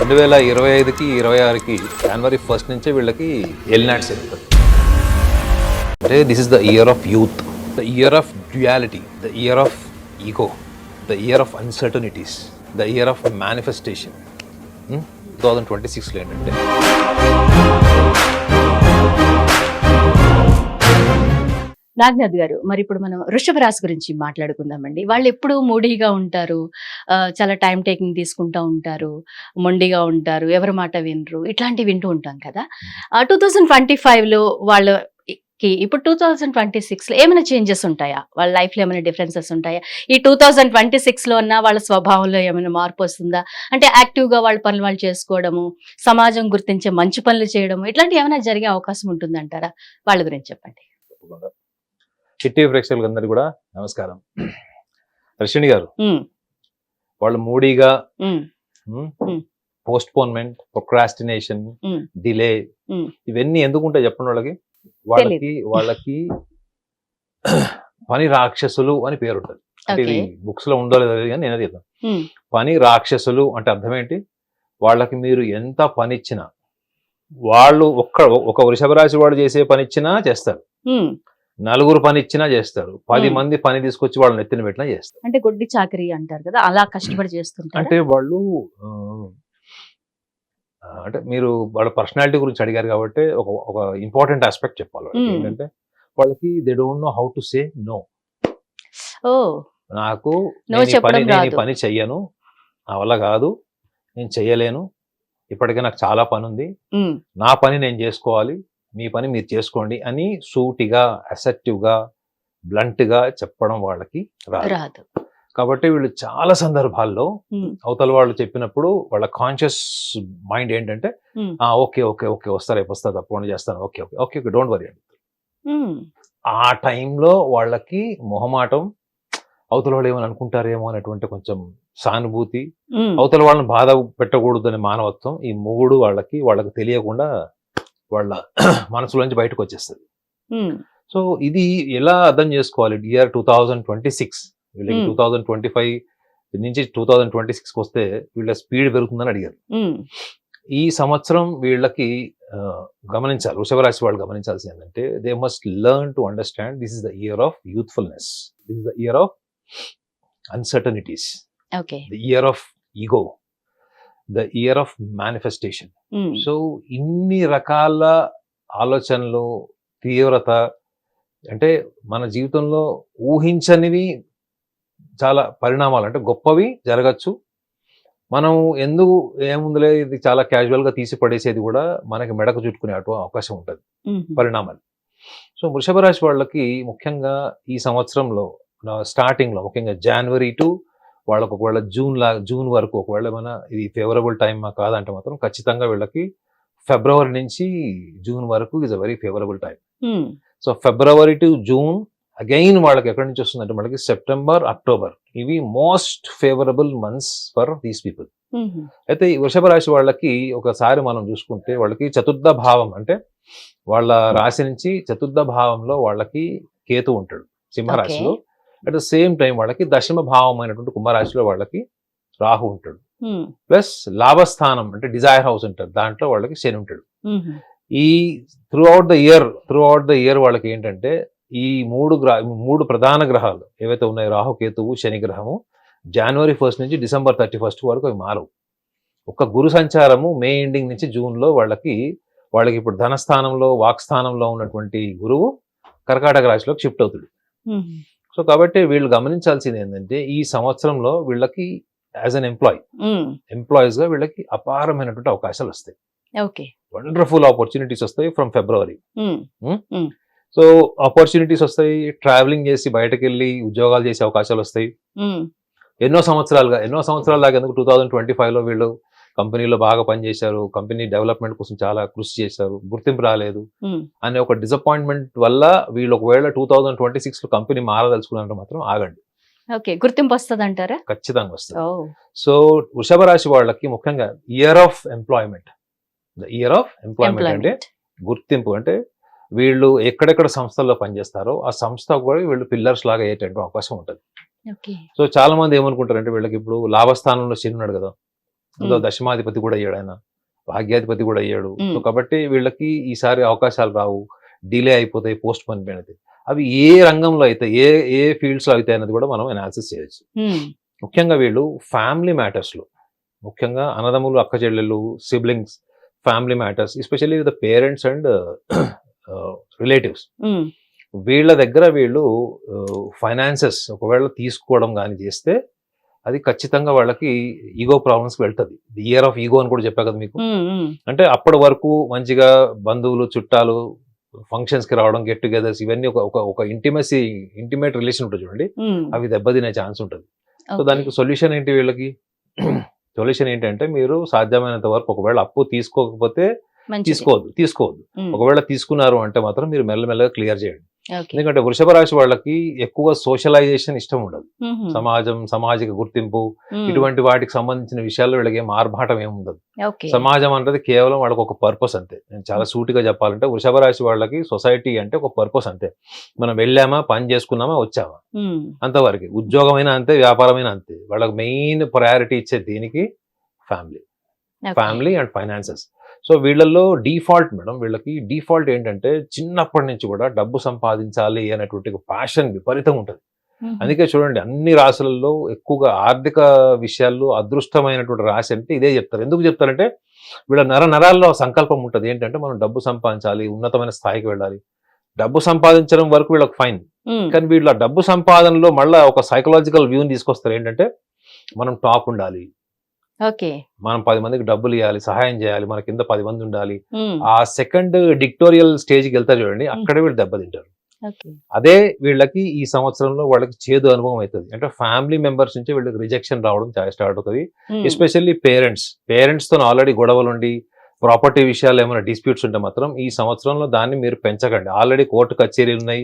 రెండు వేల ఇరవై ఐదుకి ఇరవై ఆరుకి జనవరి ఫస్ట్ నుంచే వీళ్ళకి ఎల్నాట్ జరుగుతుంది అంటే this is the year of youth the year of duality the year of ego the year of uncertainties the year of manifestation two thousand twenty సిక్స్లో ఏంటంటే నాగనాథ్ గారు మరి ఇప్పుడు మనం వృషభ రాశి గురించి మాట్లాడుకుందామండి. వాళ్ళు ఎప్పుడు మూడీగా ఉంటారు. చాలా టైం టేకింగ్ తీసుకుంటూ ఉంటారు. మొండిగా ఉంటారు. ఎవరి మాట వినరు. ఇట్లాంటివి వింటూ ఉంటాం కదా. టూ థౌజండ్ ట్వంటీ ఫైవ్లో వాళ్ళకి ఇప్పుడు టూ థౌజండ్ ట్వంటీ సిక్స్లో ఏమైనా చేంజెస్ ఉంటాయా? వాళ్ళ లైఫ్లో ఏమైనా డిఫరెన్సెస్ ఉంటాయా? ఈ టూ థౌజండ్ ట్వంటీ సిక్స్లో ఉన్న వాళ్ళ స్వభావంలో ఏమైనా మార్పు వస్తుందా? అంటే యాక్టివ్గా వాళ్ళ పనులు వాళ్ళు చేసుకోవడము సమాజం గుర్తించే మంచి పనులు చేయడము ఇట్లాంటివి ఏమైనా జరిగే అవకాశం ఉంటుందంటారా? వాళ్ళ గురించి చెప్పండి. చిట్టి ప్రేక్షకులకు అందరికీ కూడా నమస్కారం రషిణి గారు వాళ్ళు మూడీగా. Postponement procrastination. డిలే. ఇవన్నీ ఎందుకు ఉంటాయి చెప్పండి వాళ్ళకి వాళ్ళకి వాళ్ళకి పని రాక్షసులు అని పేరు ఉంటుంది అంటే ఇది. బుక్స్లో ఉందో లేదో కానీ నేను చెప్తాను పని రాక్షసులు అంటే అర్థం ఏంటి వాళ్ళకి మీరు ఎంత పని ఇచ్చినా వాళ్ళు ఒక్క ఒక వృషభ రాశి వాడు చేసే పని ఇచ్చినా చేస్తారు. నలుగురు పని ఇచ్చినా చేస్తారు పది. మంది పని తీసుకొచ్చి వాళ్ళని నెత్తిన పెట్టినా చేస్తారు అంటే గొడ్డి చాకరీ అంటారు కదా అలా కష్టపడి చేస్తుంటారు అంటే వాళ్ళు అంటే మీరు వాళ్ళ పర్సనాలిటీ గురించి అడిగారు కాబట్టి ఒక ఒక ఇంపార్టెంట్ ఆస్పెక్ట్ చెప్పాలి. ఏంటంటే వాళ్ళకి they don't know how to say no ఓ. నాకు పని నేను. పని చెయ్యను. నా వల్ల కాదు. నేను చెయ్యలేను. ఇప్పటికే నాకు చాలా పని ఉంది నా పని నేను చేసుకోవాలి. మీ పని మీరు చేసుకోండి అని సూటిగా అసెప్టివ్గా బ్లంట్గా చెప్పడం వాళ్ళకి రాదు. కాబట్టి వీళ్ళు చాలా సందర్భాల్లో అవతల వాళ్ళు చెప్పినప్పుడు వాళ్ళ కాన్షియస్ మైండ్ ఏంటంటే ఓకే ఓకే ఓకే వస్తా రేపు వస్తా తప్పకుండా చేస్తాను okay okay okay okay don't worry అండి ఆ టైంలో వాళ్ళకి మొహమాటం అవతల వాళ్ళు ఏమని అనుకుంటారేమో అనేటువంటి కొంచెం సానుభూతి అవతల వాళ్ళని బాధ పెట్టకూడదు అనే మానవత్వం ఈ మొగుడు వాళ్ళకి వాళ్ళకి తెలియకుండా వాళ్ళ మనసులోంచి బయటకు వచ్చేస్తుంది. సో ఇది ఎలా అర్థం చేసుకోవాలి? Year two thousand twenty six వీళ్ళకి. టూ థౌజండ్ ట్వంటీ ఫైవ్ నుంచి టూ థౌజండ్ ట్వంటీ సిక్స్కి వస్తే వీళ్ళ స్పీడ్ పెరుగుతుందని అడిగారు. ఈ సంవత్సరం వీళ్ళకి గమనించాలి. వృషభ రాశి వాళ్ళు గమనించాల్సింది ఏంటంటే they must learn to understand this is the year of youthfulness this is the year of uncertainties the year of ego the year of manifestation. Um, so ఇన్ని రకాల ఆలోచనలు తీవ్రత అంటే మన జీవితంలో ఊహించనివి చాలా పరిణామాలు అంటే గొప్పవి జరగచ్చు. మనం ఎందుకు ఏముందిలే ఇది చాలా క్యాజువల్గా తీసి పడేసేది కూడా మనకి మెడకు చుట్టుకునే అటు అవకాశం ఉంటుంది పరిణామాలు. సో వృషభ రాశి వాళ్ళకి ముఖ్యంగా ఈ సంవత్సరంలో స్టార్టింగ్లో ముఖ్యంగా జనవరి టు వాళ్ళకు ఒకవేళ జూన్ లా జూన్ వరకు ఒకవేళ ఏమైనా ఇది ఫేవరబుల్ టైం కాదంటే మాత్రం ఖచ్చితంగా వీళ్ళకి ఫిబ్రవరి నుంచి జూన్ వరకు is a very favourable time so February to June again వాళ్ళకి ఎక్కడి నుంచి వస్తుందంటే మనకి సెప్టెంబర్ అక్టోబర్ ఇవి most favourable months for these people అయితే ఈ వృషభ రాశి వాళ్ళకి ఒకసారి మనం చూసుకుంటే వాళ్ళకి చతుర్థ భావం అంటే వాళ్ళ రాశి నుంచి చతుర్థ భావంలో వాళ్ళకి కేతు ఉంటాడు సింహరాశిలో. అట్ ద సేమ్ టైం వాళ్ళకి దశమ భావం అయినటువంటి కుంభరాశిలో వాళ్ళకి రాహు ఉంటాడు. ప్లస్ లాభస్థానం అంటే డిజైర్ హౌస్ ఉంటాడు దాంట్లో వాళ్ళకి శని ఉంటాడు. ఉమ్, ఈ throughout the year throughout the year వాళ్ళకి ఏంటంటే ఈ మూడు గ్రహ మూడు ప్రధాన గ్రహాలు ఏవైతే ఉన్నాయో రాహు కేతువు శని గ్రహము జనవరి ఫస్ట్ నుంచి డిసెంబర్ థర్టీ ఫస్ట్ వరకు అవి మారవు. ఒక గురు సంచారము మే ఎండింగ్ నుంచి జూన్లో వాళ్ళకి వాళ్ళకి ఇప్పుడు ధనస్థానంలో వాక్స్థానంలో ఉన్నటువంటి గురువు కర్కాటక రాశిలోకి షిఫ్ట్ అవుతుంది ఉమ్, సో కాబట్టి వీళ్ళు గమనించాల్సింది ఏంటంటే ఈ సంవత్సరంలో వీళ్ళకి యాజ్ అన్ ఎంప్లాయ్ ఎంప్లాయీస్గా వీళ్ళకి అపారమైనటువంటి అవకాశాలు వస్తాయి. ఓకే. వండర్ఫుల్ ఆపర్చునిటీస్ వస్తాయి ఫ్రమ్ ఫిబ్రవరి సో ఆపర్చునిటీస్ వస్తాయి ట్రావెలింగ్ చేసి బయటకు వెళ్ళి ఉద్యోగాలు చేసే అవకాశాలు వస్తాయి. ఎన్నో సంవత్సరాలుగా ఎన్నో సంవత్సరాల దాకా ఎందుకు? టూ థౌజండ్ ట్వంటీ ఫైవ్లో వీళ్ళు కంపెనీలో బాగా పనిచేశారు కంపెనీ డెవలప్మెంట్ కోసం చాలా కృషి చేశారు గుర్తింపు రాలేదు అనే ఒక డిసప్పాయింట్మెంట్ వల్ల వీళ్ళు ఒకవేళ టూ థౌజండ్ ట్వంటీ సిక్స్లో కంపెనీ మారదలుచుకున్నారంటే మాత్రం ఆగండి. ఓకే గుర్తింపు వస్తుంది అంటారా ఖచ్చితంగా వస్తుంది. సో వృషభ రాశి వాళ్ళకి ముఖ్యంగా year of employment the year of employment అంటే గుర్తింపు అంటే వీళ్ళు ఎక్కడెక్కడ సంస్థల్లో పనిచేస్తారో ఆ సంస్థ కూడా వీళ్ళు పిల్లర్స్ లాగా అయ్యేటువంటి అవకాశం ఉంటుంది. సో చాలా మంది ఏమనుకుంటారంటే వీళ్ళకి ఇప్పుడు లాభస్థానంలో ఉన్నాడు కదా. మ్మ్. దశమాధిపతి కూడా అయ్యాడు ఆయన. భాగ్యాధిపతి కూడా అయ్యాడు. సో కాబట్టి వీళ్ళకి ఈసారి అవకాశాలు రావు. డిలే అయిపోతాయి పోస్ట్ పోన్ అనేది అవి ఏ రంగంలో అయితే ఏ ఏ ఫీల్డ్స్లో అయితే అనేది కూడా మనం అనాలిసిస్ చేయొచ్చు. ముఖ్యంగా వీళ్ళు ఫ్యామిలీ మ్యాటర్స్లో. ముఖ్యంగా అన్నదమ్ములు అక్క చెల్లెళ్ళు siblings family matters especially the parents and relatives వీళ్ళ దగ్గర వీళ్ళు ఫైనాన్సెస్ ఒకవేళ తీసుకోవడం కానీ చేస్తే అది ఖచ్చితంగా వాళ్ళకి ఈగో ప్రాబ్లమ్స్ వెళ్తుంది. ది ఇయర్ ఆఫ్ ఈగో అని కూడా చెప్పా కదా మీకు. అంటే అప్పటి వరకు మంచిగా బంధువులు చుట్టాలు ఫంక్షన్స్కి రావడం గెట్ టుగెదర్స్ ఇవన్నీ ఒక ఒక ఇంటిమసీ ఇంటిమేట్ రిలేషన్ ఉంటుంది చూడండి. అవి దెబ్బతినే ఛాన్స్ ఉంటుంది. సో. దానికి సొల్యూషన్ ఏంటి వీళ్ళకి? సొల్యూషన్ ఏంటంటే మీరు సాధ్యమైనంత వరకు ఒకవేళ అప్పు తీసుకోకపోతే. తీసుకోవద్దు తీసుకోవద్దు. ఒకవేళ తీసుకున్నారు అంటే మాత్రం మీరు మెల్లమెల్లగా క్లియర్ చేయండి. ఎందుకంటే వృషభ రాశి వాళ్ళకి ఎక్కువ సోషలైజేషన్ ఇష్టం ఉండదు. సమాజం సామాజిక గుర్తింపు ఇటువంటి వాటికి సంబంధించిన విషయాల్లో వీళ్ళకి ఏం ఆర్భాటం ఏమి ఉండదు. సమాజం అంటే కేవలం వాళ్ళకి ఒక పర్పస్ అంతే. నేను చాలా సూటిగా చెప్పాలంటే వృషభ రాశి వాళ్ళకి సొసైటీ అంటే ఒక పర్పస్ అంతే. మనం వెళ్ళామా పని చేసుకున్నామా వచ్చామా? అంతవరకు. ఉద్యోగమైనా అంతే వ్యాపారమైనా అంతే. వాళ్ళకి మెయిన్ ప్రయారిటీ ఇచ్చే దీనికి family. Family and finances. So వీళ్ళల్లో డిఫాల్ట్ మేడం వీళ్ళకి డిఫాల్ట్ ఏంటంటే చిన్నప్పటి నుంచి కూడా డబ్బు సంపాదించాలి అనేటువంటి ప్యాషన్ విపరీతం ఉంటుంది. అందుకే చూడండి అన్ని రాశులలో ఎక్కువగా ఆర్థిక విషయాల్లో అదృష్టమైనటువంటి రాశి అంటే ఇదే చెప్తారు. ఎందుకు చెప్తారంటే వీళ్ళ నర నరాల్లో సంకల్పం ఉంటుంది. ఏంటంటే మనం డబ్బు సంపాదించాలి ఉన్నతమైన స్థాయికి వెళ్ళాలి. డబ్బు సంపాదించడం వరకు వీళ్ళకి ఫైన్ కానీ వీళ్ళ డబ్బు సంపాదనలో మళ్ళీ ఒక సైకలాజికల్ వ్యూని తీసుకొస్తారు. ఏంటంటే మనం టాప్ ఉండాలి. ఓకే. మనం పది మందికి డబ్బులు ఇవ్వాలి సహాయం చేయాలి మన కింద పది మంది ఉండాలి. ఆ సెకండ్ డిక్టోరియల్ స్టేజ్కి వెళ్తారు చూడండి అక్కడే వీళ్ళు దెబ్బతింటారు. అదే వీళ్ళకి ఈ సంవత్సరంలో వాళ్ళకి చేదు అనుభవం అవుతుంది. అంటే ఫ్యామిలీ మెంబర్స్ నుంచి వీళ్ళకి రిజెక్షన్ రావడం స్టార్ట్ అవుతుంది. Especially parents. పేరెంట్స్తో ఆల్రెడీ గొడవలు ఉండి ప్రాపర్టీ విషయాలు ఏమైనా డిస్ప్యూట్స్ ఉంటే మాత్రం ఈ సంవత్సరంలో దాన్ని మీరు పెంచకండి. ఆల్రెడీ కోర్టు కచేరీలు ఉన్నాయి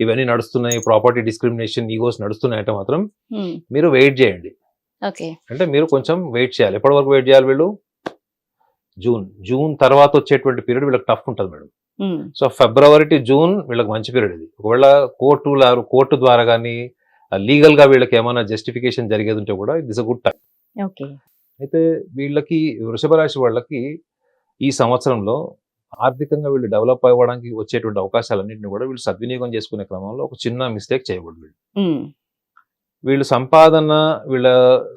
ఇవన్నీ నడుస్తున్నాయి ప్రాపర్టీ డిస్క్రిమినేషన్ ఈగోస్ నడుస్తున్నాయి అంటే మాత్రం మీరు వెయిట్ చేయండి. అంటే మీరు కొంచెం వెయిట్ చేయాలి. ఎప్పటి వరకు వెయిట్ చేయాలి వీళ్ళు? జూన్. జూన్ తర్వాత వచ్చేటువంటి పీరియడ్ వీళ్ళకి టఫ్ ఉంటుంది madam. So February to June వీళ్ళకి మంచి పీరియడ్ ఇది. ఒకవేళ కోర్టు కోర్టు ద్వారా కానీ లీగల్గా వీళ్ళకి ఏమైనా జస్టిఫికేషన్ జరిగేది ఉంటే కూడా ఇట్స్ అ గుడ్ టైం. అయితే వీళ్ళకి వృషభ రాశి వాళ్ళకి ఈ సంవత్సరంలో ఆర్థికంగా వీళ్ళు డెవలప్ అవ్వడానికి వచ్చేటువంటి అవకాశాలన్నింటినీ కూడా వీళ్ళు సద్వినియోగం చేసుకునే క్రమంలో ఒక చిన్న మిస్టేక్ చేయకూడదు వీళ్ళు సంపాదన వీళ్ళ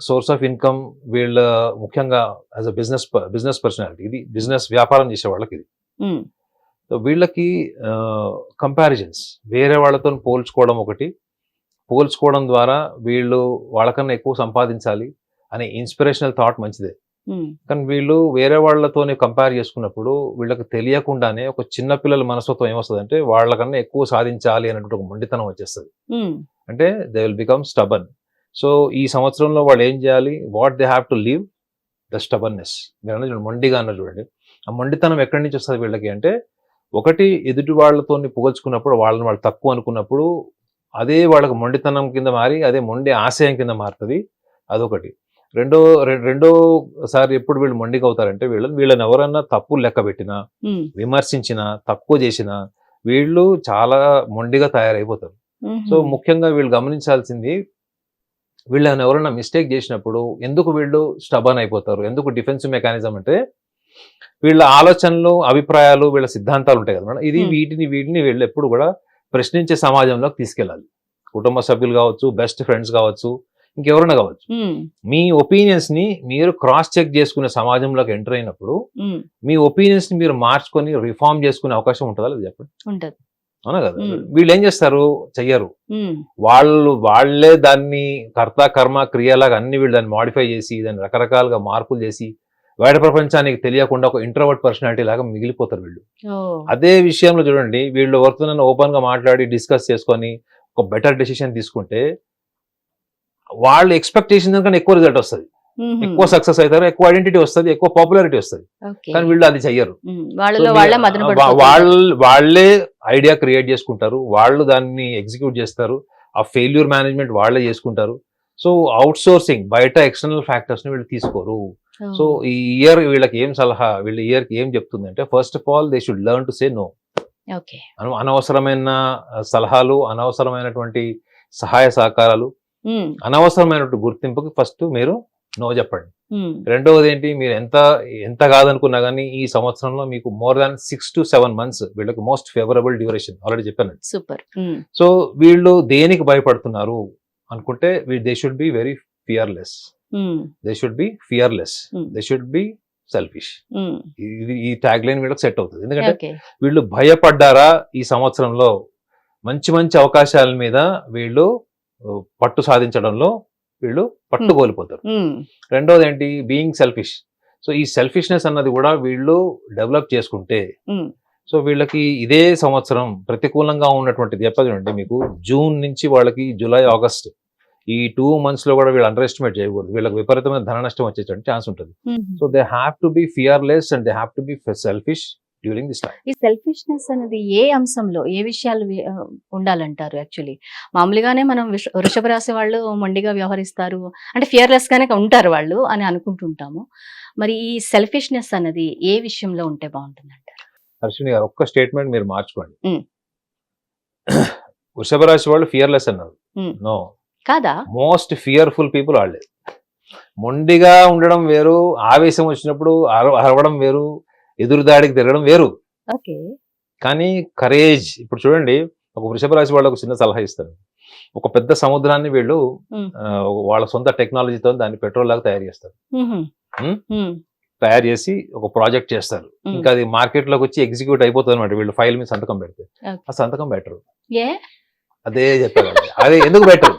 సోర్స్ ఆఫ్ ఇన్కమ్ వీళ్ళ ముఖ్యంగా as a business business personality ఇది బిజినెస్ వ్యాపారం చేసే వాళ్ళకి ఇది. సో వీళ్ళకి కంపారిజన్స్ వేరే వాళ్ళతో పోల్చుకోవడం ఒకటి. పోల్చుకోవడం ద్వారా వీళ్ళు వాళ్ళకన్నా ఎక్కువ సంపాదించాలి అనే ఇన్స్పిరేషనల్ థాట్ మంచిదే. కానీ వీళ్ళు వేరే వాళ్ళతోనే కంపేర్ చేసుకున్నప్పుడు వీళ్ళకి తెలియకుండానే ఒక చిన్న పిల్లల మనస్తత్వం ఏమొస్తుంది వాళ్ళకన్నా ఎక్కువ సాధించాలి అనేటువంటి ఒక మొండితనం వచ్చేస్తుంది. అంటే they will become stubborn so ఈ సంవత్సరంలో వాళ్ళు ఏం చేయాలి? What they have to leave the stubbornness మీరు చూడండి మొండిగా అన్నారు చూడండి. ఆ మొండితనం ఎక్కడి నుంచి వస్తుంది వీళ్ళకి అంటే ఒకటి ఎదుటి వాళ్ళతో పోల్చుకున్నప్పుడు వాళ్ళని వాళ్ళు తక్కువ అనుకున్నప్పుడు అదే వాళ్ళకి మొండితనం కింద మారి అదే మొండి ఆశయం కింద మారుతుంది. అదొకటి. రెండో రెండోసారి ఎప్పుడు వీళ్ళు మొండిగా అవుతారంటే వీళ్ళని వీళ్ళని ఎవరన్నా తప్పులు లెక్క పెట్టినా విమర్శించినా తక్కువ చేసినా వీళ్ళు చాలా మొండిగా తయారైపోతారు. సో ముఖ్యంగా వీళ్ళు గమనించాల్సింది వీళ్ళని ఎవరైనా మిస్టేక్ చేసినప్పుడు ఎందుకు వీళ్ళు స్టబన్ అయిపోతారు ఎందుకు డిఫెన్సివ్ మెకానిజం అంటే వీళ్ళ ఆలోచనలు అభిప్రాయాలు వీళ్ళ సిద్ధాంతాలు ఉంటాయి కదా మేడం. ఇది. వీటిని వీటిని వీళ్ళు ఎప్పుడు కూడా ప్రశ్నించే సమాజంలోకి తీసుకెళ్ళాలి. కుటుంబ సభ్యులు కావచ్చు బెస్ట్ ఫ్రెండ్స్ కావచ్చు ఇంకెవరైనా కావచ్చు. మీ ఒపీనియన్స్ని మీరు క్రాస్ చెక్ చేసుకునే సమాజంలోకి ఎంటర్ అయినప్పుడు మీ ఒపీనియన్స్ని మీరు మార్చుకొని రిఫార్మ్ చేసుకునే అవకాశం ఉంటుందా లేదా చెప్పండి? ఉంటది. అవునా కదా. వీళ్ళు ఏం చేస్తారు? చెయ్యరు. వాళ్ళు వాళ్ళే దాన్ని కర్త కర్మ క్రియలాగా అన్ని వీళ్ళు దాన్ని మాడిఫై చేసి దాన్ని రకరకాలుగా మార్పులు చేసి బయట ప్రపంచానికి తెలియకుండా ఒక ఇంట్రోవర్ట్ పర్సనాలిటీ లాగా మిగిలిపోతారు వీళ్ళు. అదే విషయంలో చూడండి వీళ్ళు ఓపెన్గా మాట్లాడి డిస్కస్ చేసుకొని ఒక బెటర్ డెసిషన్ తీసుకుంటే వాళ్ళు ఎక్స్పెక్టేషన్ కన్నా ఎక్కువ రిజల్ట్ వస్తుంది. ఎక్కువ సక్సెస్ అవుతారు ఎక్కువ ఐడెంటిటీ వస్తుంది ఎక్కువ పాపులారిటీ వస్తుంది. కానీ వీళ్ళు అది చెయ్యరు. వాళ్ళే వాళ్ళు ఐడియా క్రియేట్ చేసుకుంటారు వాళ్ళు దాన్ని ఎగ్జిక్యూట్ చేస్తారు ఆ ఫెయిల్యూర్ మేనేజ్మెంట్ వాళ్ళే చేసుకుంటారు. సో అవుట్ సోర్సింగ్ బయట ఎక్స్టర్నల్ ఫ్యాక్టర్స్ని వీళ్ళు తీసుకోరు. సో ఈ ఇయర్ వీళ్ళకి ఏం సలహా వీళ్ళ ఇయర్కి ఏం చెప్తుంది అంటే first of all they should learn to say no అనవసరమైన సలహాలు అనవసరమైనటువంటి సహాయ సహకారాలు మ్మ్. అనవసరమైనటువంటి గుర్తింపుకి ఫస్ట్ మీరు నో చెప్పండి. రెండవది ఏంటి మీరు ఎంత ఎంత కాదనుకున్నా కానీ ఈ సంవత్సరంలో మీకు more than six to seven months వీళ్ళకి మోస్ట్ ఫేవరబుల్ డ్యూరేషన్ ఆల్రెడీ చెప్పాను సూపర్. సో వీళ్ళు దేనికి భయపడుతున్నారు అనుకుంటే they should be very fearless. They should be fearless. They should be selfish. ఇది ఈ ట్యాగ్ లైన్ వీళ్ళకి సెట్ అవుతుంది ఎందుకంటే వీళ్ళు భయపడ్డారా ఈ సంవత్సరంలో మంచి మంచి అవకాశాల మీద వీళ్ళు పట్టు సాధించడంలో వీళ్ళు పట్టు. కోల్పోతారు. రెండోది ఏంటి బీయింగ్ సెల్ఫిష్ సో ఈ సెల్ఫిష్నెస్ అన్నది కూడా వీళ్ళు డెవలప్ చేసుకుంటే. సో వీళ్ళకి ఇదే సంవత్సరం ప్రతికూలంగా ఉన్నటువంటిది చెప్పదండి మీకు జూన్ నుంచి వాళ్ళకి జూలై ఆగస్ట్ ఈ టూ మంత్స్లో కూడా వీళ్ళు అండర్ ఎస్టిమేట్ చేయకూడదు వీళ్ళకి విపరీతమైన ధన నష్టం వచ్చేటువంటి ఛాన్స్ ఉంటుంది. So they have to be fearless and they have to be selfish during this time ఈ సెల్ఫిష్నెస్ అనేది ఏ అంశంలో ఏ విషయాలు ఉండాలంటారు యాక్చువల్లీ మామూలుగానే మనం విష- వృషభ రాశి వాళ్ళు మొండిగా వ్యవహరిస్తారు అంటే ఫియర్లెస్ గానే ఉంటారు వాళ్ళు అని అనుకుంటుంటాము. మరి ఈ సెల్ఫిష్నెస్ అనేది ఏ విషయంలో ఉంటే బాగుంటుంది అంటారు గారు ఒక్క స్టేట్మెంట్ మీరు మార్చుకోండి. వృషభ రాశి వాళ్ళు ఫియర్లెస్ అన్నారు. నో కాదా? మోస్ట్ ఫియర్ఫుల్ పీపుల్ వాళ్ళే. మొండిగా ఉండడం వేరు ఆవేశం వచ్చినప్పుడు అర- అరవడం వేరు ఎదురుదాడికి తిరగడం వేరు. కానీ కరేజ్ ఇప్పుడు చూడండి ఒక వృషభ రాశి వాళ్ళకు చిన్న సలహా ఇస్తాను. ఒక పెద్ద సముద్రాన్ని వీళ్ళు వాళ్ళ సొంత టెక్నాలజీతో దాన్ని పెట్రోల్ లాగా తయారు చేస్తారు. తయారు చేసి ఒక ప్రాజెక్ట్ చేస్తారు. ఇంకా అది మార్కెట్లోకి వచ్చి ఎగ్జిక్యూట్ అయిపోతుంది అనమాట వీళ్ళు ఫైల్ మీద సంతకం పెడితే. ఆ సంతకం బెటర్ అదే చెప్పారు అదే ఎందుకు బెటర్.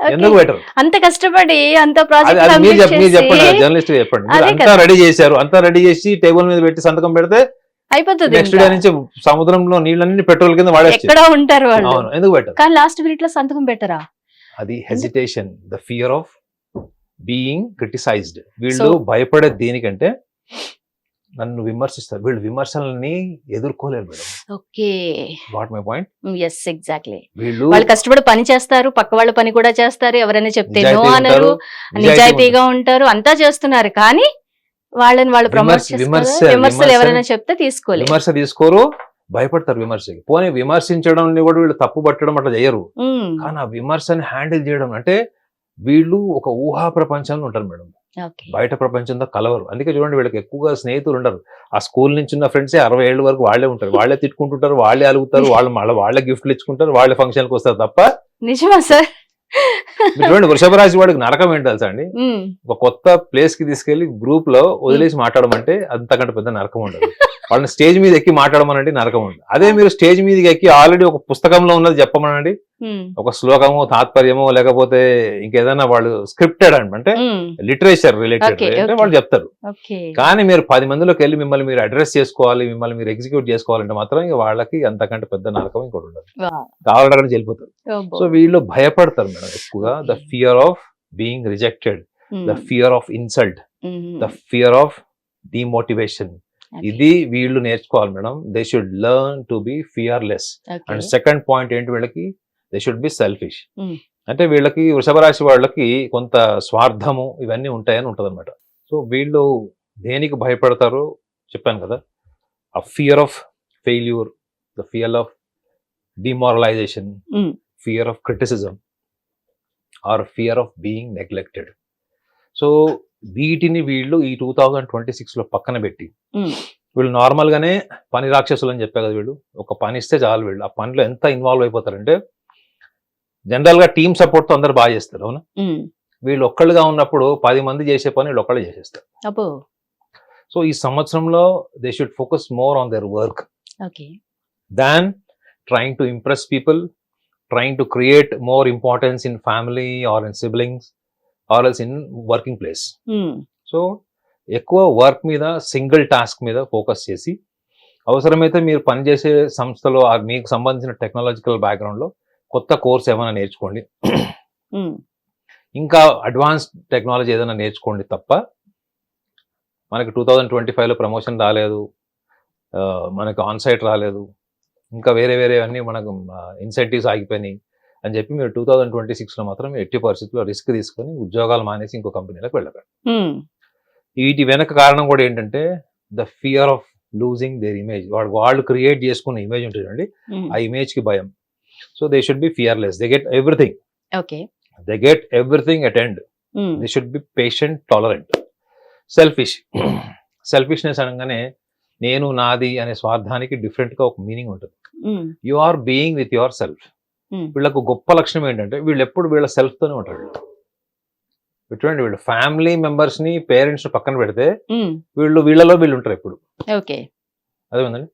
ఎందుకు బెటర్ అంత కష్టపడి అంత ప్రాజెక్ట్ మీరు చెప్పండి జర్నలిస్ట్ చెప్పండి. అంతా. రెడీ చేశారు అంతా రెడీ చేసి టేబుల్ మీద పెట్టి సంతకం పెడితే అయిపోతుంది నెక్స్ట్ ఇంకా. డే నుంచి సముద్రంలో నీళ్ళన్ని పెట్రోల్ కింద వాడేస్తారు. ఎక్కడ ఉంటారు వాళ్ళు. ఎందుకు బెటర్ కానీ లాస్ట్ మినిట్లో సంతకం పెట్టరా? అది hesitation the fear of being criticised వీళ్ళు భయపడేది దేనికంటే నన్ను విమర్శిస్తారు. వీళ్ళు విమర్శలని ఎదుర్కోలేరు madam. Okay. What my point yes exactly వీళ్ళు వాళ్ళు కష్టపడి పని చేస్తారు. పక్క వాళ్ళ పని కూడా చేస్తారు. ఎవరైనా చెప్తే నో అనరు. నిజాయితీగా ఉంటారు. అంతా చేస్తున్నారు. కానీ వాళ్ళని వాళ్ళు ప్రమోట్ విమర్శలు విమర్శ- ఎవరైనా చెప్తే తీసుకోలేదు విమర్శ తీసుకోరు భయపడతారు విమర్శకి. పోనీ విమర్శించడం కూడా వీళ్ళు తప్పు పట్టడం అట్లా చేయరు. కానీ ఆ విమర్శని హ్యాండిల్ చేయడం అంటే వీళ్ళు ఒక ఊహా ప్రపంచంలో ఉంటారు మేడం. బయట ప్రపంచంతో కలవరు. అందుకే చూడండి వీళ్ళకి ఎక్కువగా స్నేహితులు ఉండరు. ఆ స్కూల్ నుంచి ఉన్న ఫ్రెండ్సే అరవై ఏళ్ళ వరకు వాళ్ళే ఉంటారు. వాళ్ళే తిట్టుకుంటుంటారు వాళ్ళే అలుగుతారు వాళ్ళు మళ్ళీ వాళ్ళే గిఫ్ట్లు ఇచ్చుకుంటారు వాళ్ళే ఫంక్షన్కి వస్తారు తప్ప నిజమా సార్? చూడండి వృషభ రాశి వాడికి నరకం ఏంటి తెలుసా అండి? ఒక కొత్త ప్లేస్కి తీసుకెళ్ళి గ్రూప్లో వదిలేసి మాట్లాడమంటే అంతకంటే పెద్ద నరకం ఉండదు. వాళ్ళని స్టేజ్ మీద ఎక్కి మాట్లాడమనండి నరకం ఉండదు. అదే మీరు స్టేజ్ మీదకి ఎక్కి ఆల్రెడీ ఒక పుస్తకంలో ఉన్నది చెప్పమనండి. ఒక శ్లోకము తాత్పర్యమో లేకపోతే ఇంకేదైనా వాళ్ళు స్క్రిప్టెడ్ అంటే లిటరేచర్ రిలేటెడ్ అంటే. వాళ్ళు చెప్తారు. కానీ మీరు పది మందిలోకి వెళ్ళి మిమ్మల్ని మీరు అడ్రస్ చేసుకోవాలి మిమ్మల్ని మీరు ఎగ్జిక్యూట్ చేసుకోవాలంటే మాత్రం ఇక వాళ్ళకి అంతకంటే పెద్ద నరకం ఇంకోటి ఉండదు. కావాలంటే వెళ్ళిపోతారు. సో వీళ్ళు భయపడతారు మేడం ఎక్కువగా. The. Fear of being rejected. The fear of insult. The fear of demotivation. ఇది వీళ్ళు నేర్చుకోవాలి madam. They should learn to be fearless. And second point ఏంటి వీళ్ళకి? They should be selfish. అంటే వీళ్ళకి వృషభ రాశి వాళ్ళకి కొంత స్వార్థము ఇవన్నీ ఉంటాయని ఉంటది అనమాట సో వీళ్ళు దేనికి భయపడతారో చెప్పాను కదా ఆ fear of failure the fear of demoralisation. Fear of criticism or fear of being neglected so వీటిని వీళ్ళు ఈ టూ థౌజండ్ ట్వంటీ సిక్స్లో పక్కన పెట్టి Mm. వీళ్ళు నార్మల్ గానే పని రాక్షసులు అని చెప్పా కదా వీళ్ళు ఒక పని ఇస్తే చాలు వీళ్ళు ఆ పనిలో ఎంత ఇన్వాల్వ్ అయిపోతారంటే జనరల్గా టీమ్ సపోర్ట్తో అందరు బాగా చేస్తారు అవునా? వీళ్ళు ఒక్కళ్ళుగా ఉన్నప్పుడు పది మంది చేసే పని వీళ్ళు ఒక్కళ్ళు చేసేస్తారు. సో ఈ సంవత్సరంలో they should focus more on their work than trying to impress people trying to create more importance in family or in siblings or else in working place so ఎక్కువ వర్క్ మీద సింగిల్ టాస్క్ మీద focus చేసి అవసరమైతే మీరు పనిచేసే సంస్థలో మీకు సంబంధించిన టెక్నాలజికల్ బ్యాక్గ్రౌండ్లో కొత్త కోర్స్ ఏమైనా నేర్చుకోండి. ఇంకా అడ్వాన్స్ టెక్నాలజీ ఏదైనా నేర్చుకోండి తప్ప మనకి టూ థౌజండ్ ట్వంటీ ఫైవ్లో ప్రమోషన్ రాలేదు. మనకు ఆన్ సైట్ రాలేదు. ఇంకా వేరే వేరే అన్నీ మనకు ఇన్సెంటివ్స్ ఆగిపోయినాయి అని చెప్పి మీరు టూ థౌజండ్ ట్వంటీ సిక్స్లో మాత్రం ఎట్టి పరిస్థితుల్లో రిస్క్ తీసుకొని ఉద్యోగాలు మానేసి ఇంకో కంపెనీలకు వెళ్ళకండి. వీటి వెనక కారణం కూడా ఏంటంటే the fear of losing their image వాడు వాళ్ళు క్రియేట్ చేసుకున్న ఇమేజ్ ఉంటుందండి ఉమ్, ఆ ఇమేజ్కి భయం. So they should be fearless they get everything okay they get everything at end um, they should be patient tolerant selfish selfishness అనగానే నేను నాది అనే స్వార్థానికి different గా ఒక మీనింగ్ ఉంటుంది. You are being with yourself వీళ్ళకు గొప్ప లక్షణం ఏంటంటే వీళ్ళు ఎప్పుడు వీళ్ళ self తోనే ఉంటారు. చూడండి వీళ్ళు ఫ్యామిలీ ని పేరెంట్స్ పక్కన పెడితే ఉమ్, వీళ్ళు వీళ్ళలో వీళ్ళు ఉంటారు ఎప్పుడు. ఓకే అదే ఉందండి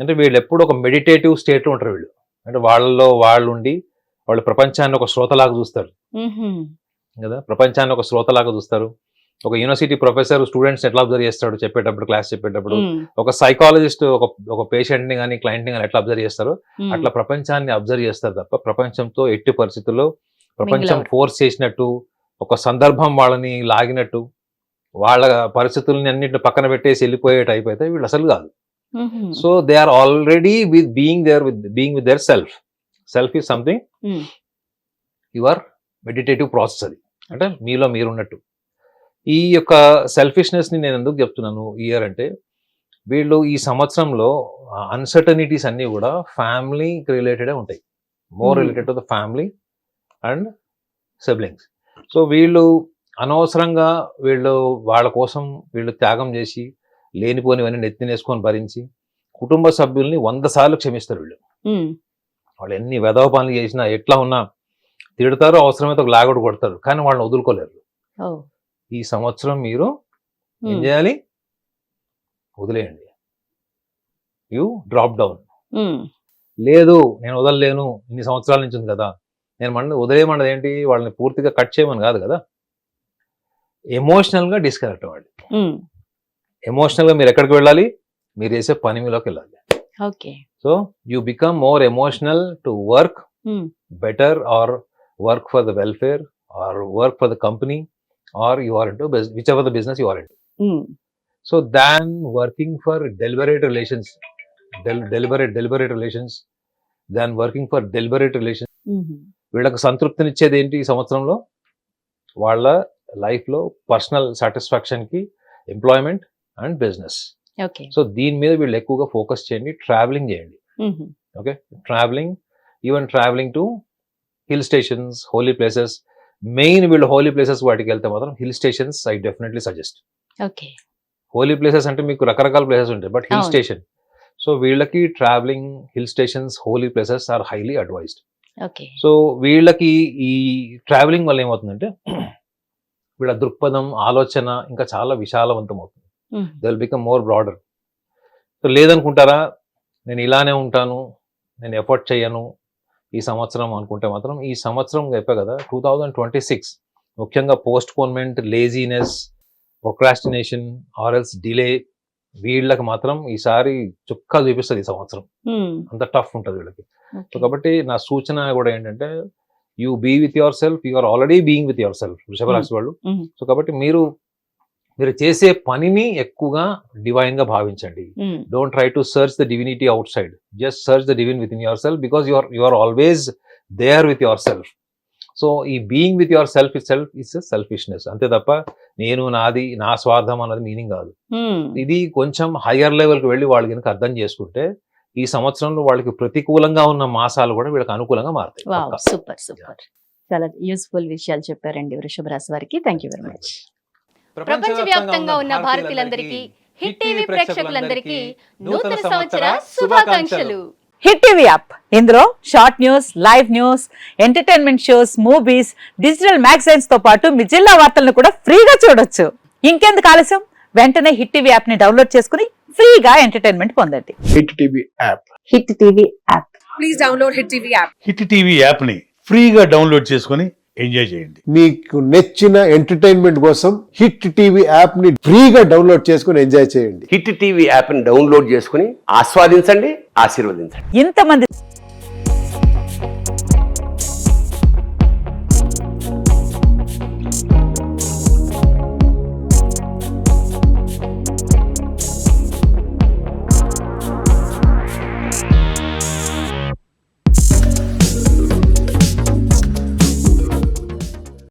అంటే వీళ్ళు ఎప్పుడు ఒక మెడిటేటివ్ స్టేట్లో ఉంటారు వీళ్ళు. అంటే వాళ్ళలో వాళ్ళు ఉండి వాళ్ళు ప్రపంచాన్ని ఒక శ్రోతలాగా చూస్తారు. కదా? ప్రపంచాన్ని ఒక శ్రోతలాగా చూస్తారు. ఒక యూనివర్సిటీ ప్రొఫెసర్ స్టూడెంట్స్ ఎట్లా అబ్జర్వ్ చేస్తాడు చెప్పేటప్పుడు క్లాస్ చెప్పేటప్పుడు? ఒక సైకాలజిస్ట్ ఒక ఒక పేషెంట్ని కానీ క్లయింట్ని కానీ ఎట్లా అబ్జర్వ్ చేస్తారు? అట్లా ప్రపంచాన్ని అబ్జర్వ్ చేస్తారు తప్ప ప్రపంచంతో ఎట్టి పరిస్థితుల్లో ప్రపంచం ఫోర్స్ చేసినట్టు ఒక సందర్భం వాళ్ళని లాగినట్టు వాళ్ళ పరిస్థితుల్ని అన్నింటిని పక్కన పెట్టేసి వెళ్ళిపోయే టైప్ అయితే వీళ్ళు అసలు కాదు. So they are already with being their with being with their self self is something your meditative process అది. అంటే మీలో మీరు ఉన్నట్టు ఈ యొక్క సెల్ఫిష్నెస్ని నేను ఎందుకు చెప్తున్నాను ఇయర్ అంటే వీళ్ళు ఈ సంవత్సరంలో అన్సర్టనిటీస్ అన్ని కూడా ఫ్యామిలీ రిలేటెడే ఉంటాయి. More. Related to the family and siblings so వీళ్ళు అనవసరంగా వీళ్ళు వాళ్ళ కోసం వీళ్ళు త్యాగం చేసి లేనిపోనివన్నీ నెత్తినేసుకొని భరించి కుటుంబ సభ్యుల్ని వంద సార్లు క్షమిస్తారు వీళ్ళు. వాళ్ళు ఎన్ని వెధవ పనులు చేసినా ఎట్లా ఉన్నా తిడతారు అవసరమైతే ఒక లాగొడు కొడతారు కానీ వాళ్ళని వదులుకోలేరు. ఈ సంవత్సరం మీరు ఏం చేయాలి? వదిలేయండి. You drop down. లేదు నేను వదలలేను ఇన్ని సంవత్సరాల నుంచి ఉంది కదా. నేను మన వదిలేయమన్నది ఏంటి? వాళ్ళని పూర్తిగా కట్ చేయమని కాదు కదా. ఎమోషనల్గా డిస్కనెక్ట్ అవ్వండి. ఎమోషనల్గా మీరు ఎక్కడికి వెళ్ళాలి? మీరు చేసే పని మీలోకి వెళ్ళాలి. Okay so you become more emotional to work better or work for the welfare or work for the company or you are to which of the business you are into so than working for deliberate relations deliberate deliberate relations than working for deliberate relation వీళ్ళకి సంతృప్తినిచ్చేది ఏంటి ఈ సంవత్సరంలో? వాళ్ళ లైఫ్లో personal సాటిస్ఫాక్షన్కి employment and business. Okay. So దీని మీద వీళ్ళు ఎక్కువగా ఫోకస్ చేయండి ట్రావెలింగ్ చేయండి. okay traveling even traveling to hill stations holy places main వీళ్ళు హోలీ ప్లేసెస్ వాటికి వెళ్తే మాత్రం hill stations I definitely suggest. Okay. Holy places అంటే మీకు రకరకాల ప్లేసెస్ ఉంటాయి బట్ హిల్. స్టేషన్. సో వీళ్ళకి travelling hill stations holy places are highly advised. Okay. So వీళ్ళకి ఈ ట్రావెలింగ్ వల్ల ఏమవుతుందంటే వీళ్ళ దృక్పథం ఆలోచన ఇంకా చాలా విశాలవంతం అవుతుంది. They will become more broader so లేదనుకుంటారా? నేను ఇలానే ఉంటాను నేను ఎఫర్ట్ చేయను ఈ సంవత్సరం అనుకుంటే మాత్రం ఈ సంవత్సరం చెప్పా కదా టూ థౌజండ్ ట్వంటీ సిక్స్ ముఖ్యంగా postponement laziness procrastination or else delay వీళ్ళకి మాత్రం ఈసారి చుక్కా చూపిస్తుంది ఈ సంవత్సరం. ఉమ్, అంత టఫ్ ఉంటుంది వీళ్ళకి. సో. కాబట్టి నా సూచన కూడా ఏంటంటే you be with yourself you are already being with yourself Vrishabha రాశి వాళ్ళు. సో కాబట్టి మీరు మీరు చేసే పనిని ఎక్కువగా డివైన్గా భావించండి. Don't try to search the divinity outside just search the divine within yourself because your you are always there with yourself so ఈ being with yourself itself is selfishness అంతే తప్ప నేను నాది నా స్వార్థం అన్నది మీనింగ్ కాదు. ఉమ్, ఇది కొంచెం హయ్యర్ లెవెల్కి వెళ్ళి వాళ్ళు కనుక అర్థం చేసుకుంటే ఈ సంవత్సరంలో వాళ్ళకి ప్రతికూలంగా ఉన్న మాసాలు కూడా వీళ్ళకి అనుకూలంగా మారుతాయి. సూపర్ సూపర్ చాలా యూస్ఫుల్ విషయాలు చెప్పారండి వృషభ రాశి వారికి థ్యాంక్ యూ వెరీ మచ్ ప్రపంచవ్యాప్తంగా ఉన్న భారతీయులందరికీ హిట్ టీవీ ప్రేక్షకులందరికీ నూతన సంవత్సర శుభాకాంక్షలు. Hit TV app. ఇందులో short news live news entertainment shows movies digital మ్యాగజైన్స్తో పాటు మీ జిల్లా వార్తలను కూడా ఫ్రీగా చూడొచ్చు. ఇంకెందుకు ఆలస్యం? వెంటనే హిట్ టీవీ యాప్ని డౌన్లోడ్ చేసుకుని ఫ్రీగా ఎంటర్టైన్మెంట్ పొందండి. Hit TV app. Hit TV app. Hit TV యాప్ని ఫ్రీగా డౌన్లోడ్ చేసుకొని ఎంజాయ్ చేయండి. మీకు నచ్చిన ఎంటర్టైన్మెంట్ కోసం హిట్ టీవీ యాప్ని ఫ్రీగా డౌన్లోడ్ చేసుకుని ఎంజాయ్ చేయండి. హిట్ టీవీ యాప్ని డౌన్లోడ్ చేసుకుని ఆస్వాదించండి ఆశీర్వదించండి. ఇంతమంది